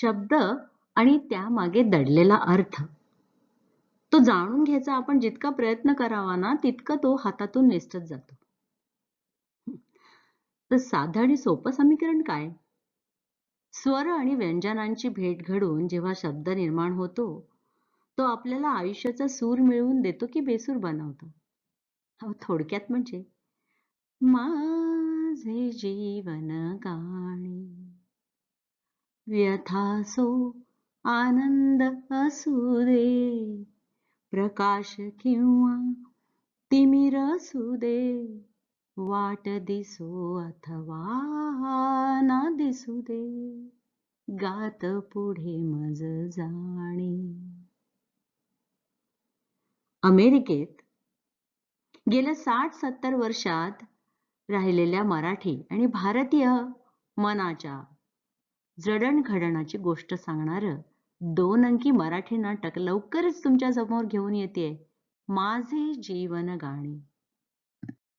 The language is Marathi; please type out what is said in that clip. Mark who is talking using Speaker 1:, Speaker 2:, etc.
Speaker 1: शब्द आणि त्यामागे दडलेला अर्थ. तो जाणून घ्यायचा आपण जितका प्रयत्न करावा ना तितकं तो हातातून निसटत जातो. तर साधं आणि सोपं समीकरण काय? स्वर आणि व्यंजनांची भेट घडून जेव्हा शब्द निर्माण होतो तो आपल्याला आयुष्याचा सूर मिळवून देतो की बेसूर बनवतो? थोडक्यात म्हणजे माझे जीवन का व्यथासो आनंद असू दे. प्रकाश किंवा तिमिर असू दे. वाट दिसो अथवा ना दिसू दे. गात पुढे मज जाणे. अमेरिकेत गेल्या साठ सत्तर वर्षात राहिलेल्या मराठी आणि भारतीय मनाच्या जडणघडणाची गोष्ट सांगणारं दोन अंकी मराठी नाटक लवकरच तुमच्यासमोर घेऊन येते माझे जीवन गाणे.